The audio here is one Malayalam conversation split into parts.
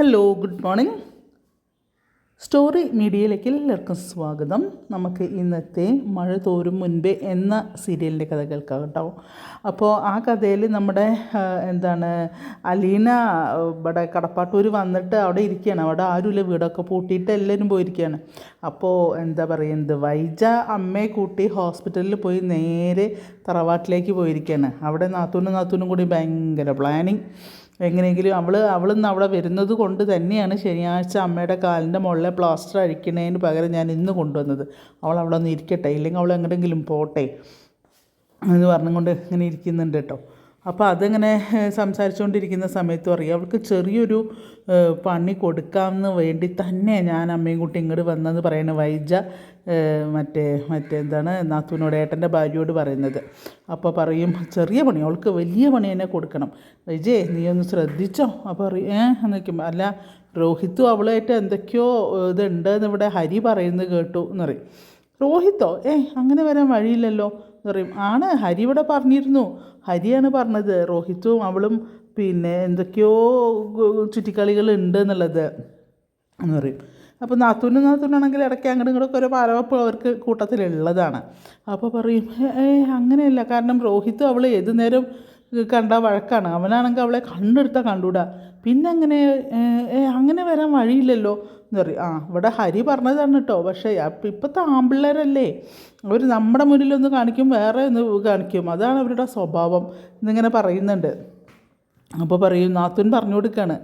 ഹലോ ഗുഡ് മോർണിംഗ് സ്റ്റോറി മീഡിയയിലേക്ക് എല്ലാവർക്കും സ്വാഗതം. നമുക്ക് ഇന്നത്തെ മഴ തോരും മുൻപേ എന്ന സീരിയലിന്റെ കഥ കേൾക്കാം കേട്ടോ. അപ്പോൾ ആ കഥയിൽ നമ്മുടെ എന്താണ് അലീന ഇവിടെ കടപ്പാട്ടൂർ വന്നിട്ട് അവിടെ ഇരിക്കുകയാണ്. അവിടെ ആരുമില്ല. വീടൊക്കെ പൂട്ടിയിട്ട് എല്ലാവരും പോയിരിക്കുകയാണ്. അപ്പോൾ എന്താ പറയുന്നത് വൈജ അമ്മയെ കൂട്ടി ഹോസ്പിറ്റലിൽ പോയി നേരെ തറവാട്ടിലേക്ക് പോയിരിക്കുകയാണ്. അവിടെ നാത്തൂനും നാത്തൂനും കൂടി ഭയങ്കര പ്ലാനിങ് എങ്ങനെയെങ്കിലും അവൾ അവളിന്ന് അവിടെ വരുന്നത് കൊണ്ട് തന്നെയാണ് ശനിയാഴ്ച അമ്മയുടെ കാലിന്റെ മുകളിലെ പ്ലാസ്റ്റർ അഴിക്കണതിന് പകരം ഞാൻ ഇന്ന് കൊണ്ടുവന്നത്. അവൾ അവിടെ ഒന്ന് ഇരിക്കട്ടെ ഇല്ലെങ്കിൽ അവൾ എങ്ങോട്ടെങ്കിലും പോട്ടെ എന്ന് പറഞ്ഞുകൊണ്ട് ഇങ്ങനെ ഇരിക്കുന്നുണ്ട് കേട്ടോ. അപ്പോൾ അതങ്ങനെ സംസാരിച്ചുകൊണ്ടിരിക്കുന്ന സമയത്ത് പറയും അവൾക്ക് ചെറിയൊരു പണി കൊടുക്കാമെന്ന് വേണ്ടി തന്നെ ഞാൻ അമ്മയും കുട്ടി ഇങ്ങോട്ട് വന്നെന്ന് പറയുന്നത് വൈജ മറ്റേ മറ്റേ എന്താണ് ഏട്ടന്റെ ഭാര്യയോട് പറയുന്നത്. അപ്പോൾ പറയും ചെറിയ പണി അവൾക്ക് വലിയ പണി തന്നെ കൊടുക്കണം. വൈജേ നീ ഒന്ന് ശ്രദ്ധിച്ചോ? അപ്പോൾ പറയും ഏ? എന്ന് അല്ല രോഹിത്തും അവളായിട്ട് എന്തൊക്കെയോ ഇതുണ്ട് എന്ന് ഇവിടെ ഹരി പറയുന്നത് കേട്ടു എന്ന് പറയും. രോഹിത്തോ ഏ അങ്ങനെ വരാൻ വഴിയില്ലല്ലോ എന്ന് പറയും. ആണ് ഹരി ഇവിടെ പറഞ്ഞിരുന്നു. ഹരിയാണ് പറഞ്ഞത്. രോഹിത്തും അവളും പിന്നെ എന്തൊക്കെയോ ചുറ്റിക്കളികൾ ഉണ്ട് എന്നുള്ളത് എന്ന് പറയും. അപ്പോൾ നാത്തൂനും നാത്തൂനാണെങ്കിൽ ഇടയ്ക്ക് അങ്ങോട്ടും ഇങ്ങോട്ടൊക്കെ ഒരു പാലവപ്പ് അവർക്ക് കൂട്ടത്തിലുള്ളതാണ്. അപ്പോൾ പറയും ഏ അങ്ങനെയല്ല. കാരണം രോഹിത്തും അവൾ ഏത് നേരം കണ്ട വഴക്കാണ്. അവനാണെങ്കിൽ അവളെ കണ്ടെടുത്താൽ കണ്ടുകൂടാ പിന്നെ അങ്ങനെ അങ്ങനെ വരാൻ വഴിയില്ലല്ലോ എന്ന് പറയും ആ ഇവിടെ ഹരി പറഞ്ഞതാണ് കേട്ടോ. പക്ഷേ അപ്പം ഇപ്പോഴത്തെ ആമ്പിള്ളേരല്ലേ? അവർ നമ്മുടെ മുന്നിലൊന്ന് കാണിക്കും വേറെ ഒന്ന് കാണിക്കും. അതാണ് അവരുടെ സ്വഭാവം എന്നിങ്ങനെ പറയുന്നുണ്ട്. അപ്പോൾ പറയും നാത്തുൻ പറഞ്ഞു കൊടുക്കുകയാണ്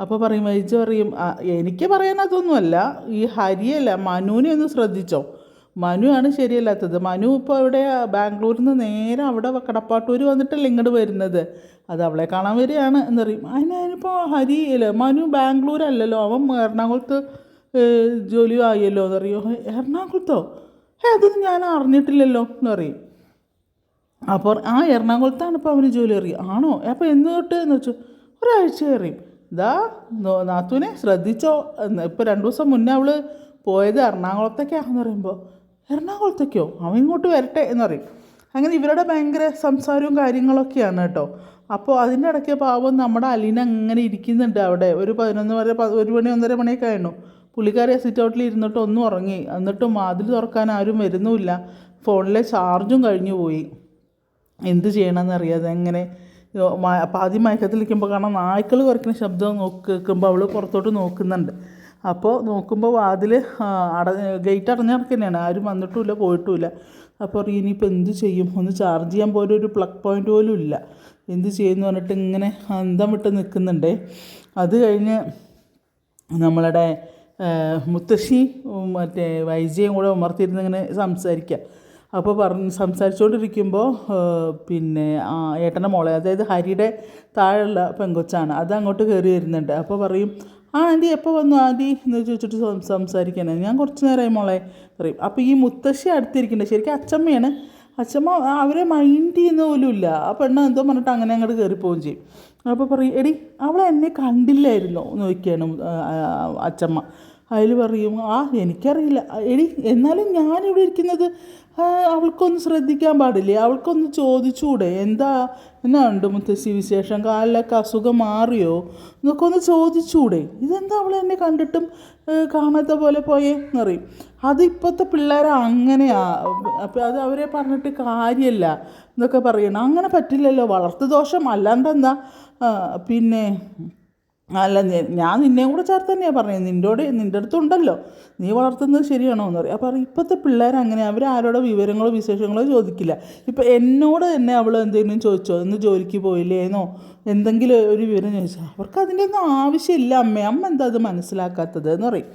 അപ്പോൾ പറയും വൈജു പറയും എനിക്ക് പറയാൻ ഈ ഹരിയല്ല മനുവിനെ ഒന്ന് ശ്രദ്ധിച്ചോ? മനു ആണ് ശരിയല്ലാത്തത്. മനു ഇപ്പോൾ ഇവിടെ ബാംഗ്ലൂരിൽ നിന്ന് നേരെ അവിടെ കടപ്പാട്ടൂർ വന്നിട്ടല്ലേ ഇങ്ങോട്ട് വരുന്നത്. അത് അവളെ കാണാൻ വരികയാണ് എന്നറിയും. അതിന് അതിനിപ്പോൾ ഹരി അല്ല? മനു ബാംഗ്ലൂർ അല്ലല്ലോ അവൻ എറണാകുളത്ത് ജോലി ആയല്ലോ എന്നറിയോ? എറണാകുളത്തോ? ഏ അതൊന്നും ഞാൻ അറിഞ്ഞിട്ടില്ലല്ലോ എന്നറിയും. അപ്പോൾ ആ എറണാകുളത്താണ് ഇപ്പോൾ അവന് ജോലി അറിയും ആണോ? അപ്പോൾ എന്ന് തൊട്ട് എന്ന് വെച്ചു? ഒരാഴ്ച അറിയും. ഇതാ നാത്തുവിനെ ശ്രദ്ധിച്ചോ എന്ന്. ഇപ്പോൾ രണ്ട് ദിവസം മുന്നേ അവൾ പോയത് എറണാകുളത്തേക്കാണെന്ന് പറയുമ്പോൾ എറണാകുളത്തേക്കോ? അവൻ ഇങ്ങോട്ട് വരട്ടെ എന്ന് പറയും അങ്ങനെ ഇവരുടെ ഭയങ്കര സംസാരവും കാര്യങ്ങളൊക്കെയാണ് കേട്ടോ. അപ്പോൾ അതിന്റെ ഇടയ്ക്ക് പാവം നമ്മുടെ അലീന അങ്ങനെ ഇരിക്കുന്നുണ്ട് അവിടെ. ഒരു പതിനൊന്ന് വരെ ഒരു മണി ഒന്നര മണിയൊക്കെ ആയിരുന്നു പുള്ളിക്കാരി സിറ്റ് ഔട്ടിൽ ഇരുന്നിട്ട് ഒന്നും ഉറങ്ങി. എന്നിട്ടും വാതിൽ തുറക്കാൻ ആരും വരുന്നുമില്ല. ഫോണിലെ ചാർജും കഴിഞ്ഞു പോയി. എന്ത് ചെയ്യണമെന്ന് അറിയാതെ എങ്ങനെ മയക്കത്തിൽ നിൽക്കുമ്പോൾ കാണാം നായ്ക്കൾ കുറയ്ക്കുന്ന ശബ്ദം നോക്കി കേൾക്കുമ്പോൾ അവൾ പുറത്തോട്ട് നോക്കുന്നുണ്ട്. അപ്പോൾ നോക്കുമ്പോൾ വാതിൽ അട ഗേറ്റ് അടഞ്ഞ തന്നെയാണ് ആരും വന്നിട്ടുമില്ല പോയിട്ടുമില്ല. അപ്പോൾ പറയും ഇനിയിപ്പോൾ എന്ത് ചെയ്യും? ഒന്ന് ചാർജ് ചെയ്യാൻ പോലും ഒരു പ്ലഗ് പോയിന്റ് പോലും ഇല്ല. എന്ത് ചെയ്യുമെന്ന് പറഞ്ഞിട്ട് ഇങ്ങനെ അന്തം വിട്ട് നിൽക്കുന്നുണ്ട്. അത് കഴിഞ്ഞ് നമ്മളുടെ മുത്തശ്ശി മറ്റേ വൈജയും കൂടെ ഉമർത്തിരുന്ന് ഇങ്ങനെ സംസാരിക്കുക അപ്പോൾ പറഞ്ഞ് സംസാരിച്ചുകൊണ്ടിരിക്കുമ്പോൾ പിന്നെ ഏട്ടന്റെ മോളെ അതായത് ഹരിയുടെ താഴെയുള്ള പെങ്കൊച്ചാണ് അത് അങ്ങോട്ട് കയറി വരുന്നുണ്ട്. അപ്പോൾ പറയും ആ ആന്റി എപ്പോൾ വന്നു ആന്റി എന്ന് ചോദിച്ചിട്ട് സംസാരിക്കാനാണ് ഞാൻ കുറച്ച് നേരമായി മോളെ പറയും. അപ്പോൾ ഈ മുത്തശ്ശി അടുത്തിരിക്കുന്നുണ്ട്. ശരിക്കും അച്ചമ്മയാണ്. അച്ചമ്മ അവരെ മൈൻഡ് ചെയ്യുന്ന പോലും ഇല്ല. ആ പെണ്ണ് എന്തോ പറഞ്ഞിട്ട് അങ്ങനെ അങ്ങോട്ട് കയറി പോവുകയും ചെയ്യും. അപ്പോൾ പറയും എടി അവളെ എന്നെ കണ്ടില്ലായിരുന്നോ? ആ, അച്ചമ്മ. അതിൽ പറയും ആ എനിക്കറിയില്ല. എടി എന്നാലും ഞാനിവിടെ ഇരിക്കുന്നത് അവൾക്കൊന്ന് ശ്രദ്ധിക്കാൻ പാടില്ലേ? അവൾക്കൊന്ന് ചോദിച്ചുകൂടെ എന്താ? എന്നാ ഉണ്ട് മുത്തശ്ശി വിശേഷം? കാലിലൊക്കെ അസുഖം മാറിയോ? എന്നൊക്കെ ഒന്ന് ചോദിച്ചുകൂടെ ഇതെന്താ അവൾ എന്നെ കണ്ടിട്ടും കാണാത്ത പോലെ പോയേ? എന്നറിയും അത് ഇപ്പോഴത്തെ പിള്ളേർ അങ്ങനെയാ. അപ്പം അത് അവരെ പറഞ്ഞിട്ട് കാര്യമല്ല എന്നൊക്കെ പറയണം. അങ്ങനെ പറ്റില്ലല്ലോ. വളർത്തു ദോഷം. അല്ലാണ്ടെന്താ പിന്നെ അല്ല ഞാൻ നിന്നെയും കൂടെ ചേർത്ത് തന്നെയാണ് പറഞ്ഞത് നിന്റോട് നിന്റെ അടുത്തുണ്ടല്ലോ നീ വളർത്തുന്നത് ശരിയാണോ എന്ന് പറയും അപ്പോൾ ഇപ്പോഴത്തെ പിള്ളേർ അങ്ങനെ അവർ ആരോടെ വിവരങ്ങളോ വിശേഷങ്ങളോ ചോദിക്കില്ല. ഇപ്പം എന്നോട് തന്നെ അവൾ എന്തെങ്കിലും ചോദിച്ചോ? ഇന്ന് ജോലിക്ക് പോയില്ലേന്നോ? എന്തെങ്കിലും ഒരു വിവരം ചോദിച്ചോ? അവർക്ക് അതിന്റെ ഒന്നും ആവശ്യമില്ല. അമ്മ അമ്മ എന്താ അത് മനസ്സിലാക്കാത്തത് എന്ന് പറയും.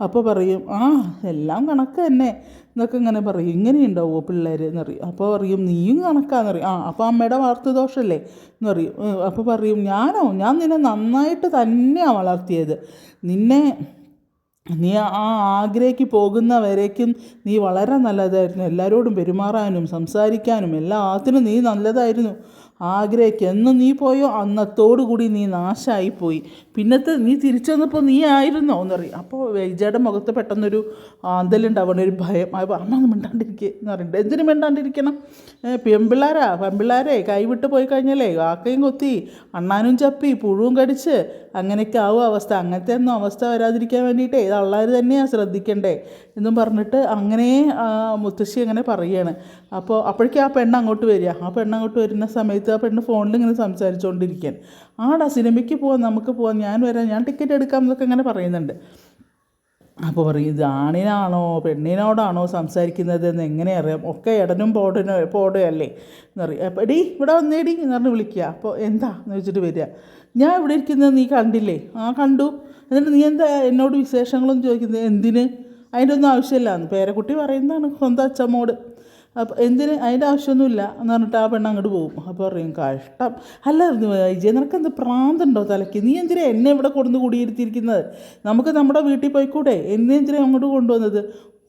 അപ്പോൾ പറയും ആ എല്ലാം കണക്ക് തന്നെ. എന്നൊക്കെ ഇങ്ങനെ പറയും. ഇങ്ങനെയുണ്ടാവുമോ പിള്ളേർ എന്ന് പറയും. അപ്പോൾ പറയും നീയും കണക്കാന്ന് പറയും. ആ അപ്പോൾ അമ്മയുടെ വാർത്തദോഷമല്ലേ എന്ന് പറയും. അപ്പോൾ പറയും ഞാനോ ഞാൻ നിന്നെ നന്നായിട്ട് തന്നെയാണ് വളർത്തിയത്. നിന്നെ നീ ആ ആഗ്രയ്ക്ക് പോകുന്നവരേക്കും നീ വളരെ നല്ലതായിരുന്നു. എല്ലാവരോടും പെരുമാറാനും സംസാരിക്കാനും എല്ലാത്തിനും നീ നല്ലതായിരുന്നു. ആഗ്രഹിക്കുക. എന്ന് നീ പോയോ? അന്നത്തോടുകൂടി നീ നാശമായി പോയി പിന്നത്തെ നീ തിരിച്ചു വന്നപ്പോൾ നീ ആയിരുന്നോ? എന്നറിയാം. അപ്പോൾ വൈജയുടെ മുഖത്ത് പെട്ടെന്നൊരു ആന്തലുണ്ടാവണ ഒരു ഭയം. അമ്മ മിണ്ടാണ്ടിരിക്കുക എന്ന് പറയുന്നുണ്ട്. എന്തിനു മിണ്ടാണ്ടിരിക്കണം? പെമ്പിള്ളാരാ പെമ്പിള്ളാരെ കൈവിട്ട് പോയി കഴിഞ്ഞാലേ കാക്കയും കൊത്തി അണ്ണാനും ചപ്പി പുഴുവും കടിച്ച് അങ്ങനെയൊക്കെ ആവും അവസ്ഥ. അങ്ങനത്തെ ഒന്നും അവസ്ഥ വരാതിരിക്കാൻ വേണ്ടിയിട്ടേ ഇത് അള്ളാർ തന്നെയാണ് ശ്രദ്ധിക്കണ്ടേ? എന്നും പറഞ്ഞിട്ട് അങ്ങനെ മുത്തശ്ശി അങ്ങനെ പറയുകയാണ്. അപ്പോൾ അപ്പോഴേക്കും ആ പെണ്ണ് അങ്ങോട്ട് വരിക. ആ പെണ്ണ് അങ്ങോട്ട് വരുന്ന സമയത്ത് ആ പെണ്ണ് ഫോണിൽ ഇങ്ങനെ സംസാരിച്ചുകൊണ്ടിരിക്കാൻ ആടാ സിനിമയ്ക്ക് പോവാം നമുക്ക് പോവാം ഞാൻ വരാം ഞാൻ ടിക്കറ്റ് എടുക്കാം എന്നൊക്കെ ഇങ്ങനെ പറയുന്നുണ്ട്. അപ്പോൾ പറയും ഇത് ആണിനാണോ പെണ്ണിനോടാണോ സംസാരിക്കുന്നത് എന്ന് എങ്ങനെ അറിയാം? ഒക്കെ ഇടനും പോടനോ പോടയല്ലേ? എന്നറിയാം അപ്പോൾ എടീ ഇവിടെ വന്നേടി എന്ന് പറഞ്ഞ് വിളിക്കുക. അപ്പോൾ എന്താ എന്ന് വെച്ചിട്ട് വരിക. ഞാൻ ഇവിടെ ഇരിക്കുന്നത് നീ കണ്ടില്ലേ? ആ കണ്ടു. എന്നിട്ട് നീ എന്താ എന്നോട് വിശേഷങ്ങളൊന്നും ചോദിക്കുന്നത്? എന്തിന്? അതിന്റെ ഒന്നും ആവശ്യമില്ല. എന്ന് പേരക്കുട്ടി പറയുന്നതാണ് സ്വന്തം അച്ഛമ്മോട്. അപ്പോൾ എന്തിന് അതിന്റെ ആവശ്യമൊന്നുമില്ല എന്ന് പറഞ്ഞിട്ട് ആ പെണ്ണ് അങ്ങോട്ട് പോകും. അപ്പോൾ പറയും കഷ്ടം. അല്ല വിജയ നിനക്ക് എന്ത് പ്രാന്തുണ്ടോ തലയ്ക്ക്? നീ എന്തിനാ എന്നെ ഇവിടെ കൊണ്ടുവന്ന് കുടിയിരുത്തിയിരിക്കുന്നത്? നമുക്ക് നമ്മുടെ വീട്ടിൽ പോയിക്കൂടെ? എന്നെ എന്തിനാ അങ്ങോട്ട് കൊണ്ടുവന്നത്?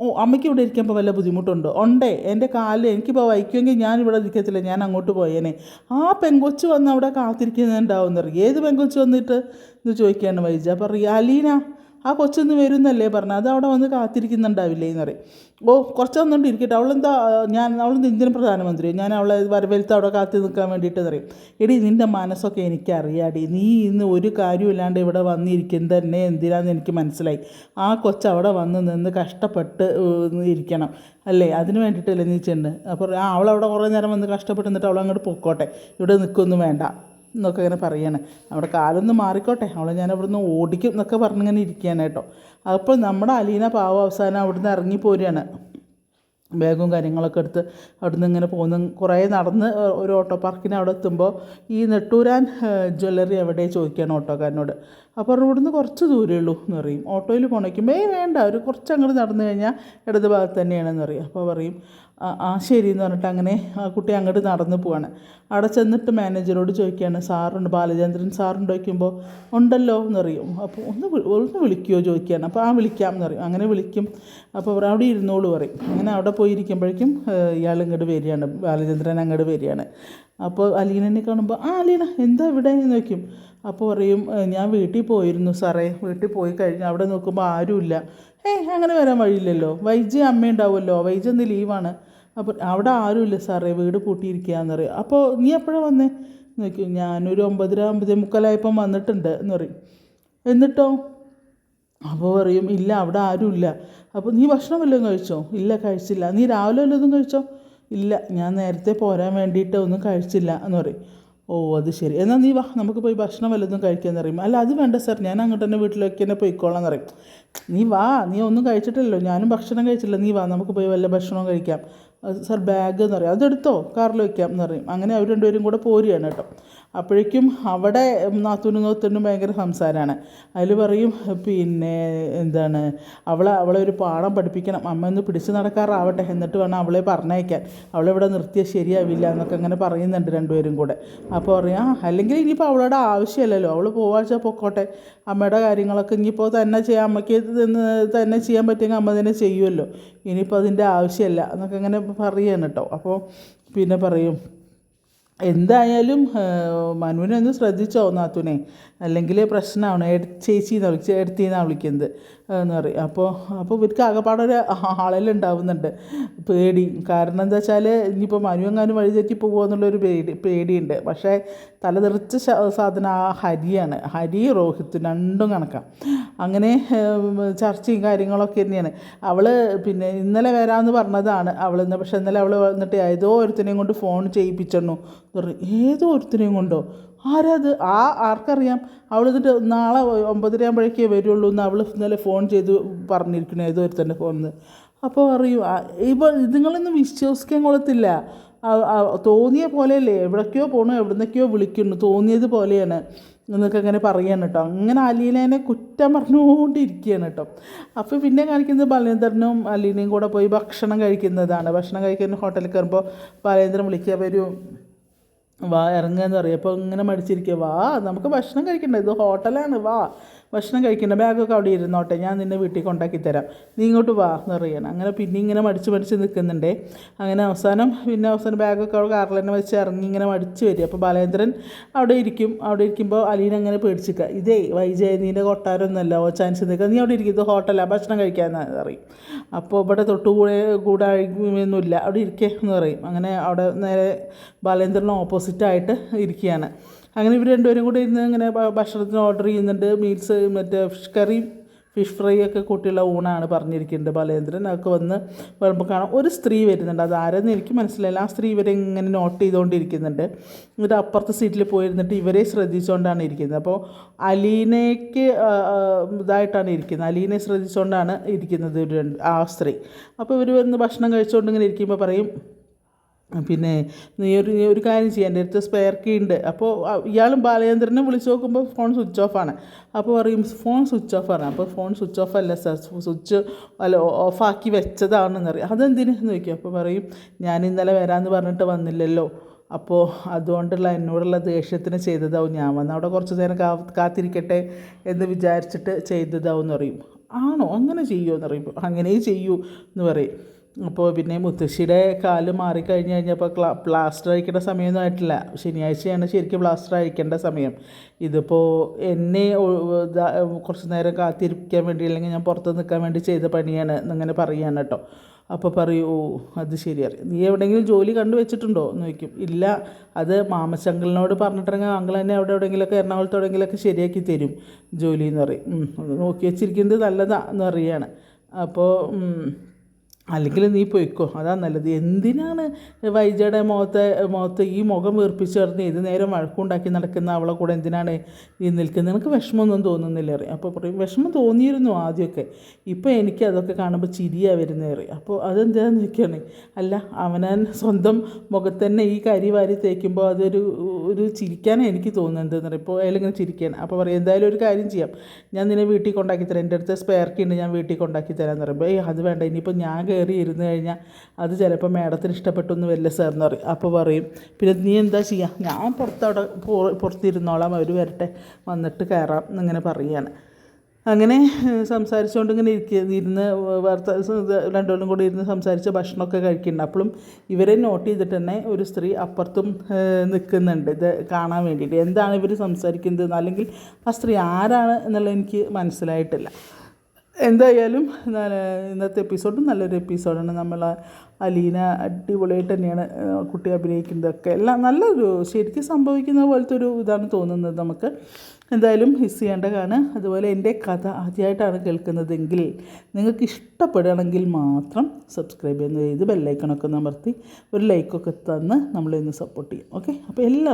ഓ അമ്മയ്ക്ക് ഇവിടെ ഇരിക്കുമ്പോൾ വല്ല ബുദ്ധിമുട്ടുണ്ടോ? ഉണ്ടേ എന്റെ കാൽ എനിക്കിപ്പോൾ വൈക്കുമെങ്കിൽ ഞാൻ ഇവിടെ ഇരിക്കത്തില്ല ഞാൻ അങ്ങോട്ട് പോയേനെ. ആ പെങ്കൊച്ച് വന്ന് അവിടെ കാത്തിരിക്കുന്നുണ്ടാവും എന്നറിയും ഏത് പെങ്കൊച്ച് വന്നിട്ട്? എന്ന് ചോദിക്കുകയാണ് വൈജ. പറയും അലീന ആ കൊച്ചൊന്ന് വരുന്നല്ലേ പറഞ്ഞു. അത് അവിടെ വന്ന് കാത്തിരിക്കുന്നുണ്ടാവില്ലേ എന്ന് പറയും. ഓ കുറച്ച് വന്നുകൊണ്ട് ഇരിക്കട്ടെ അവളെന്താ ഞാൻ അവളെന്താ ഇന്ത്യൻ പ്രധാനമന്ത്രി ഞാൻ അവളെ വരവേൽത്ത് അവിടെ കാത്തി നിൽക്കാൻ വേണ്ടിയിട്ട് പറയും. എടി നിന്റെ മനസ്സൊക്കെ എനിക്കറിയാടി. നീ ഇന്ന് ഒരു കാര്യമില്ലാണ്ട് ഇവിടെ വന്നിരിക്കുന്നത് തന്നെ എന്തിനാന്ന് എനിക്ക് മനസ്സിലായി. ആ കൊച്ച് അവിടെ വന്ന് നിന്ന് കഷ്ടപ്പെട്ട് ഇരിക്കണം. അല്ലേ? അതിന് വേണ്ടിയിട്ടല്ലേ നീ ചെന്ന്. അപ്പോൾ ആ അവളവിടെ കുറേ നേരം വന്ന് കഷ്ടപ്പെട്ട് നിന്നിട്ട് അവളങ്ങോട്ട് പൊക്കോട്ടെ. ഇവിടെ നിൽക്കൊന്നും വേണ്ട. എന്നൊക്കെ ഇങ്ങനെ പറയാണ്. അവിടെ കാലൊന്ന് മാറിക്കോട്ടെ. അവളെ ഞാൻ അവിടുന്ന് ഓടിക്കും എന്നൊക്കെ പറഞ്ഞിങ്ങനെ ഇരിക്കുകയാണ് കേട്ടോ. അപ്പോൾ നമ്മുടെ അലീന പാവം അവസാനം അവിടുന്ന് ഇറങ്ങി പോരുകയാണ്. ബാഗും കാര്യങ്ങളൊക്കെ എടുത്ത് അവിടുന്ന് ഇങ്ങനെ പോകുന്ന. കുറേ നടന്ന് ഒരു ഓട്ടോ പാർക്കിന് അവിടെ എത്തുമ്പോൾ ഈ നെട്ടൂരാൻ ജ്വല്ലറി എവിടെ ചോദിക്കുകയാണ് ഓട്ടോക്കാരനോട്. അപ്പോൾ ഇവിടുന്ന് കുറച്ച് ദൂരമേ ഉള്ളൂ എന്ന് പറയും. ഓട്ടോയിൽ പോണേക്കുമ്പോൾ ഏയ് വേണ്ട ഒരു കുറച്ച് അങ്ങോട്ട് നടന്നു കഴിഞ്ഞാൽ ഇടത് ഭാഗത്ത് തന്നെയാണെന്ന് പറയും. അപ്പോൾ പറയും "ആ, ശരി എന്ന് പറഞ്ഞിട്ട് അങ്ങനെ ആ കുട്ടി അങ്ങോട്ട് നടന്നു പോവാണ്. അവിടെ ചെന്നിട്ട് മാനേജറോട് ചോദിക്കുകയാണ് സാറുണ്ട് ബാലചന്ദ്രൻ സാറുണ്ട്? ചോദിക്കുമ്പോൾ ഉണ്ടല്ലോ എന്ന് പറയും. അപ്പോൾ ഒന്ന് ഒന്ന് വിളിക്കുമോ ചോദിക്കുകയാണ്. അപ്പോൾ ആ വിളിക്കാം എന്ന് പറയും. അങ്ങനെ വിളിക്കും. അപ്പോൾ അവർ അവിടെ ഇരുന്നോളൂ പറയും. അങ്ങനെ അവിടെ പോയിരിക്കുമ്പോഴേക്കും ഇയാൾ ഇങ്ങോട്ട് വരികയാണ്. ബാലചന്ദ്രൻ അങ്ങോട്ട് വരികയാണ്. അപ്പോൾ അലീനനെ കാണുമ്പോൾ ആ അലീന എന്താ ഇവിടെ? എന്ന് ചോദിക്കും. അപ്പോൾ പറയും ഞാൻ വീട്ടിൽ പോയിരുന്നു സാറേ വീട്ടിൽ പോയി കഴിഞ്ഞ് അവിടെ നോക്കുമ്പോൾ ആരുമില്ല. ഏയ് അങ്ങനെ വരാൻ വഴിയില്ലല്ലോ വൈജി അമ്മ ഉണ്ടാവുമല്ലോ വൈജി ഒന്ന് ലീവാണ് അപ്പോൾ അവിടെ ആരുമില്ല സാറേ വീട് പൂട്ടിയിരിക്കുകയെന്ന് പറയും. അപ്പോൾ നീ എപ്പോഴാണ് വന്നേ? നോക്കൂ ഞാനൊരു ഒമ്പതര ഒമ്പതേ മുക്കാലായപ്പം വന്നിട്ടുണ്ട് എന്ന് പറയും. എന്നിട്ടോ? അപ്പോൾ പറയും ഇല്ല അവിടെ ആരുമില്ല. അപ്പോൾ നീ ഭക്ഷണം വല്ലതും കഴിച്ചോ? ഇല്ല കഴിച്ചില്ല. നീ രാവിലെ വല്ലതും കഴിച്ചോ? ഇല്ല ഞാൻ നേരത്തെ പോരാൻ വേണ്ടിയിട്ട് ഒന്നും കഴിച്ചില്ല എന്ന് പറയും. ഓ അത് ശരി. എന്നാൽ നീ വാ നമുക്ക് പോയി ഭക്ഷണം വല്ലതും കഴിക്കാമെന്ന് പറയും. അല്ല അത് വേണ്ട സാർ ഞാൻ അങ്ങോട്ട് തന്നെ വീട്ടിലേക്ക് തന്നെ പോയിക്കോളാം എന്ന് നീ വാ നീ ഒന്നും കഴിച്ചിട്ടില്ലല്ലോ. ഞാനും ഭക്ഷണം കഴിച്ചില്ല. നീ വാ നമുക്ക് പോയി വല്ല ഭക്ഷണവും കഴിക്കാം. സാർ ബാഗ് എന്ന് പറയും. അതെടുത്തോ? കാറിൽ വയ്ക്കാം എന്ന് പറയും. അങ്ങനെ അവർ രണ്ടുപേരും കൂടെ പോരുകയാണ് കേട്ടോ. അപ്പോഴേക്കും അവിടെ നാത്തൂനും നോത്തനും ഭയങ്കര സംസാരമാണ് അതിൽ പറയും പിന്നെ എന്താണ് അവളെ അവളെ ഒരു പാഠം പഠിപ്പിക്കണം. അമ്മ ഒന്ന് പിടിച്ചു നടക്കാറാവട്ടെ. എന്നിട്ട് വേണം അവളെ പറഞ്ഞയക്കാൻ. അവളെ ഇവിടെ നിർത്തിയാൽ ശരിയാവില്ല എന്നൊക്കെ അങ്ങനെ പറയുന്നുണ്ട് രണ്ടുപേരും കൂടെ. അപ്പോൾ പറയാം അല്ലെങ്കിൽ ഇനിയിപ്പോൾ അവളുടെ ആവശ്യമല്ലല്ലോ. അവൾ പോവാച്ചാൽ പൊക്കോട്ടെ. അമ്മയുടെ കാര്യങ്ങളൊക്കെ ഇനിയിപ്പോൾ തന്നെ ചെയ്യാം. അമ്മയ്ക്ക് തന്നെ- ചെയ്യാൻ പറ്റുമെങ്കിൽ അമ്മ തന്നെ ചെയ്യുമല്ലോ. ഇനിയിപ്പോൾ അതിന്റെ ആവശ്യമില്ല എന്നൊക്കെ അങ്ങനെ പറയുകയാണ് കേട്ടോ അപ്പോൾ പിന്നെ പറയും എന്തായാലും മനുവിനെ ഒന്ന് ശ്രദ്ധിച്ചോ നാത്തുനെ? അല്ലെങ്കിൽ പ്രശ്നമാണ് ചേച്ചി എന്നാണ് വിളിച്ച് എടുത്തിന്നാണ് വിളിക്കുന്നത്. എന്ന് പറയും. അപ്പോൾ അപ്പോൾ ഇവർക്ക് ആകെപ്പാടൊരു ആളെല്ലാം പേടി. കാരണം എന്താ വെച്ചാൽ ഇനിയിപ്പോൾ മനുവെങ്ങാനും വഴി തെറ്റി പോകുമോ എന്നുള്ളൊരു പേടി പേടിയുണ്ട്. പക്ഷേ തലതെറിച്ച സാധനം ആ ഹരിയാണ്. ഹരി റോഹിത്ത് രണ്ടും കണക്കാം. അങ്ങനെ ചർച്ചയും കാര്യങ്ങളൊക്കെ തന്നെയാണ്. അവൾ പിന്നെ ഇന്നലെ വരാമെന്ന് പറഞ്ഞതാണ് അവൾ ഇന്ന്. പക്ഷേ ഇന്നലെ അവൾ വന്നിട്ട് ഏതോ ഒരുത്തിനെയും കൊണ്ട് ഫോൺ ചെയ്യിപ്പിച്ചെണ്ണു ഏതോ ഒരുത്തിനെയും കൊണ്ടോ? ആരത് ആ ആർക്കറിയാം. അവൾ ഇതിന്റെ നാളെ ഒമ്പതര ആകുമ്പോഴേക്കേ വരുള്ളൂ എന്ന് അവൾ ഇന്നലെ ഫോൺ ചെയ്ത് പറഞ്ഞിരിക്കണേ ഏതോ ഒരുത്തന്റെ ഫോണിൽ അപ്പോൾ അറിയൂ. ഇപ്പോൾ നിങ്ങളൊന്നും വിശ്വസിക്കാൻ കൊള്ളത്തില്ല. തോന്നിയ പോലെയല്ലേ? എവിടേക്കോ പോകണു എവിടുന്നൊക്കെയോ വിളിക്കുന്നു. തോന്നിയത് പോലെയാണ് എന്നൊക്കെ അങ്ങനെ പറയാണ് കേട്ടോ. അങ്ങനെ അലീനേനെ കുറ്റം പറഞ്ഞുകൊണ്ടിരിക്കുകയാണ് കേട്ടോ. അപ്പോൾ പിന്നെ കാണിക്കുന്നത് ബാലേന്ദ്രനും അലീനയും കൂടെ പോയി ഭക്ഷണം കഴിക്കുന്നതാണ്. ഭക്ഷണം കഴിക്കുന്ന ഹോട്ടലിൽ കയറുമ്പോൾ ബാലേന്ദ്രൻ വിളിക്കുക വരൂ. വാ ഇറങ്ങുക എന്ന് പറയും അപ്പോൾ ഇങ്ങനെ മടിച്ചിരിക്കുക. വാ നമുക്ക് ഭക്ഷണം കഴിക്കണ്ട. ഇത് ഹോട്ടലാണ് വാ. ഭക്ഷണം കഴിക്കേണ്ട ബാഗൊക്കെ അവിടെ ഇരുന്നോട്ടെ ഞാൻ നിന്നെ വീട്ടിൽ കൊണ്ടാക്കി തരാം. നീ ഇങ്ങോട്ട് വാ എന്ന് പറയണം. അങ്ങനെ പിന്നെ ഇങ്ങനെ മടിച്ച് മടിച്ച് നിൽക്കുന്നുണ്ടേ. അങ്ങനെ അവസാനം പിന്നെ അവസാനം ബാഗൊക്കെ അവിടെ കാറിൽ തന്നെ വെച്ച് ഇറങ്ങി ഇങ്ങനെ മടിച്ച് വരും അപ്പോൾ ബാലേന്ദ്രൻ അവിടെ ഇരിക്കും. അവിടെ ഇരിക്കുമ്പോൾ അലീന അങ്ങനെ പേടിച്ചിക്കുക ഇതേ വൈജയനീന്റെ കൊട്ടാരമൊന്നുമല്ല. ഓ ചാൻസ് നിൽക്കുക നീ അവിടെ ഇരിക്കും. ഇത് ഹോട്ടലാണ് ഭക്ഷണം കഴിക്കാമെന്ന് പറയും. അപ്പോൾ ഇവിടെ തൊട്ടുകൂടെ കൂടായ്മയൊന്നുമില്ല. അവിടെ ഇരിക്കേ എന്ന് പറയും. അങ്ങനെ അവിടെ നേരെ ബാലേന്ദ്രന് ഓപ്പോസിറ്റായിട്ട് ഇരിക്കുകയാണ്. അങ്ങനെ ഇവർ രണ്ടുപേരും കൂടി ഇരുന്ന് ഇങ്ങനെ ഭക്ഷണത്തിന് ഓർഡർ ചെയ്യുന്നുണ്ട്. മീൽസ് മറ്റേ ഫിഷ് കറി ഫിഷ് ഫ്രൈ ഒക്കെ കൂട്ടിയുള്ള ഊണാണ് പറഞ്ഞിരിക്കുന്നത് ബാലേന്ദ്രൻ. അതൊക്കെ വന്ന് വരുമ്പോൾ കാണാം. ഒരു സ്ത്രീ വരുന്നുണ്ട്. അത് ആരെന്ന് എനിക്ക് മനസ്സിലായില്ല. ആ സ്ത്രീ ഇവരെ ഇങ്ങനെ നോട്ട് ചെയ്തുകൊണ്ടിരിക്കുന്നുണ്ട് എന്നിട്ട് അപ്പുറത്തെ സീറ്റിൽ പോയിരുന്നിട്ട് ഇവരെ ശ്രദ്ധിച്ചുകൊണ്ടാണ് ഇരിക്കുന്നത്. അപ്പോൾ അലീനയ്ക്ക് ഇതായിട്ടാണ് ഇരിക്കുന്നത്. അലീനെ ശ്രദ്ധിച്ചുകൊണ്ടാണ് ഇരിക്കുന്നത് ആ സ്ത്രീ. അപ്പോൾ ഇവർ വന്ന് ഭക്ഷണം കഴിച്ചുകൊണ്ട് ഇങ്ങനെ ഇരിക്കുമ്പോൾ പറയും പിന്നെ നീ ഒരു നീ ഒരു കാര്യം ചെയ്യാം എന്റെ അടുത്ത് സ്പെയർ കീ ഉണ്ട്. അപ്പോൾ ഇയാളും ബാലചന്ദ്രനെ വിളിച്ച് നോക്കുമ്പോൾ ഫോൺ സ്വിച്ച് ഓഫാണ് അപ്പോൾ പറയും ഫോൺ സ്വിച്ച് ഓഫാണ് അപ്പോൾ ഫോൺ സ്വിച്ച് ഓഫ് അല്ല സാർ സ്വിച്ച് അല്ല ഓഫാക്കി വെച്ചതാണെന്ന് അറിയാം. അതെന്തിനു എന്ന് ചോദിക്കും. അപ്പോൾ പറയും ഞാൻ ഇന്നലെ വരാമെന്ന് പറഞ്ഞിട്ട് വന്നില്ലല്ലോ. അപ്പോൾ അതുകൊണ്ടുള്ള എന്നോടുള്ള ദേഷ്യത്തിന് ചെയ്തതാവും. ഞാൻ വന്ന് അവിടെ കുറച്ച് നേരം കാ കാത്തിരിക്കട്ടെ എന്ന് വിചാരിച്ചിട്ട് ചെയ്തതാവും എന്ന് പറയും. ആണോ? അങ്ങനെ ചെയ്യുമോ എന്ന് പറയുമ്പോൾ അങ്ങനെ ചെയ്യൂ എന്ന് പറയും. അപ്പോൾ പിന്നെ മുത്തശ്ശിയുടെ കാൽ മാറിക്കഴിഞ്ഞ് കഴിഞ്ഞപ്പോൾ ക്ലാ പ്ലാസ്റ്റർ അഴിക്കേണ്ട സമയമൊന്നും ആയിട്ടില്ല. ശനിയാഴ്ചയാണ് ശരിക്കും പ്ലാസ്റ്റർ അഴിക്കേണ്ട സമയം. ഇതിപ്പോൾ എന്നെ കുറച്ച് നേരം കാത്തിരിക്കാൻ വേണ്ടി അല്ലെങ്കിൽ ഞാൻ പുറത്ത് നിൽക്കാൻ വേണ്ടി ചെയ്ത പണിയാണ് എന്നിങ്ങനെ പറയുകയാണ് കേട്ടോ. അപ്പോൾ പറയൂ ഓ അത് ശരിയാണ് നീ എവിടെയെങ്കിലും ജോലി കണ്ടു വെച്ചിട്ടുണ്ടോ? എന്ന് ചോദിക്കും. ഇല്ല അത് മാമശങ്കലിനോട് പറഞ്ഞിട്ടുണ്ടെങ്കിൽ അങ്കിൾ തന്നെ അവിടെ എവിടെയെങ്കിലുമൊക്കെ എറണാകുളത്ത് എവിടെയെങ്കിലുമൊക്കെ ശരിയാക്കി തരും ജോലി എന്ന് പറയും. നോക്കി വെച്ചിരിക്കുന്നത് നല്ലതാ എന്ന് അപ്പോൾ അല്ലെങ്കിൽ നീ പൊയ്ക്കോ. അതാ നല്ലത്. എന്തിനാണ് വൈജയുടെ മുഖത്തെ മുഖത്ത് ഈ മുഖം വീർപ്പിച്ച് ചേർന്ന് ഏത് നേരം വഴക്കുണ്ടാക്കി നടക്കുന്ന അവളെ കൂടെ എന്തിനാണ് നീ നിൽക്കുന്നത്? നിനക്ക് വിഷമമൊന്നും തോന്നുന്നില്ല അറിയാം അപ്പോൾ പറയും വിഷമം തോന്നിയിരുന്നു ആദ്യമൊക്കെ. ഇപ്പോൾ എനിക്ക് അതൊക്കെ കാണുമ്പോൾ ചിരിയാണ് വരുന്നത് അറിയാം അപ്പോൾ അതെന്താണെന്ന് ചോദിക്കുകയാണ് അല്ല അവനൻ സ്വന്തം മുഖത്ത് തന്നെ ഈ കരി വാരി തേക്കുമ്പോൾ അതൊരു ഒരു ചിരിക്കാനാണ് എനിക്ക് തോന്നുന്നത് എന്ന് പറയും ഇപ്പോൾ അയാളിങ്ങനെ ചിരിക്കാൻ അപ്പോൾ പറയും എന്തായാലും ഒരു കാര്യം ചെയ്യാം. ഞാൻ നിന്നെ വീട്ടിൽ കൊണ്ടാക്കി തരാം. എന്റെ അടുത്ത് സ്പെയർ കീ ഞാൻ വീട്ടിൽ കൊണ്ടാക്കി തരാമെന്ന് പറയുമ്പോൾ ഏയ് അത് വേണ്ട. ഇനിയിപ്പോൾ ഞാൻ കയറി ഇരുന്ന് കഴിഞ്ഞാൽ അത് ചിലപ്പോൾ മാഡത്തിന് ഇഷ്ടപ്പെട്ടൊന്നും വരില്ല സാർ എന്ന് പറയും. അപ്പോൾ പറയും പിന്നെ നീ എന്താ ചെയ്യുക ഞാൻ പുറത്തവിടെ പുറത്തിരുന്നോളാം അവർ വരട്ടെ വന്നിട്ട് കയറാം എന്നിങ്ങനെ പറയുകയാണ്. അങ്ങനെ സംസാരിച്ചുകൊണ്ട് ഇങ്ങനെ ഇരിക്കുക ഇരുന്ന് വാർത്ത രണ്ടുപേരും കൂടി ഇരുന്ന് സംസാരിച്ച് ഭക്ഷണമൊക്കെ കഴിക്കുന്നുണ്ട്. അപ്പോഴും ഇവരെ നോട്ട് ചെയ്തിട്ട് തന്നെ ഒരു സ്ത്രീ അപ്പുറത്തും നിൽക്കുന്നുണ്ട്. ഇത് കാണാൻ വേണ്ടിയിട്ട്. എന്താണ് ഇവർ സംസാരിക്കുന്നത്? അല്ലെങ്കിൽ ആ സ്ത്രീ ആരാണ് എന്നുള്ളത് എനിക്ക് മനസ്സിലായിട്ടില്ല. എന്തായാലും ഇന്നത്തെ എപ്പിസോഡും നല്ലൊരു എപ്പിസോഡാണ് നമ്മൾ അലീന അടിപൊളിയായിട്ട് തന്നെയാണ് കുട്ടി അഭിനയിക്കുന്നതൊക്കെ എല്ലാം നല്ലൊരു ശരിക്കും സംഭവിക്കുന്ന പോലത്തെ ഒരു ഇതാണ് തോന്നുന്നത് നമുക്ക്. എന്തായാലും ഹിസ് ചെയ്യേണ്ടതാണ്. അതുപോലെ എന്റെ കഥ ആദ്യമായിട്ടാണ് കേൾക്കുന്നതെങ്കിൽ നിങ്ങൾക്ക് ഇഷ്ടപ്പെടുകയാണെങ്കിൽ മാത്രം സബ്സ്ക്രൈബ് ചെയ്യുന്നത് ചെയ്ത് ബെല്ലൈക്കണൊക്കെ അമർത്തി ഒരു ലൈക്കൊക്കെ തന്ന് നമ്മളിന്ന് സപ്പോർട്ട് ചെയ്യും. ഓക്കെ അപ്പോൾ എല്ലാ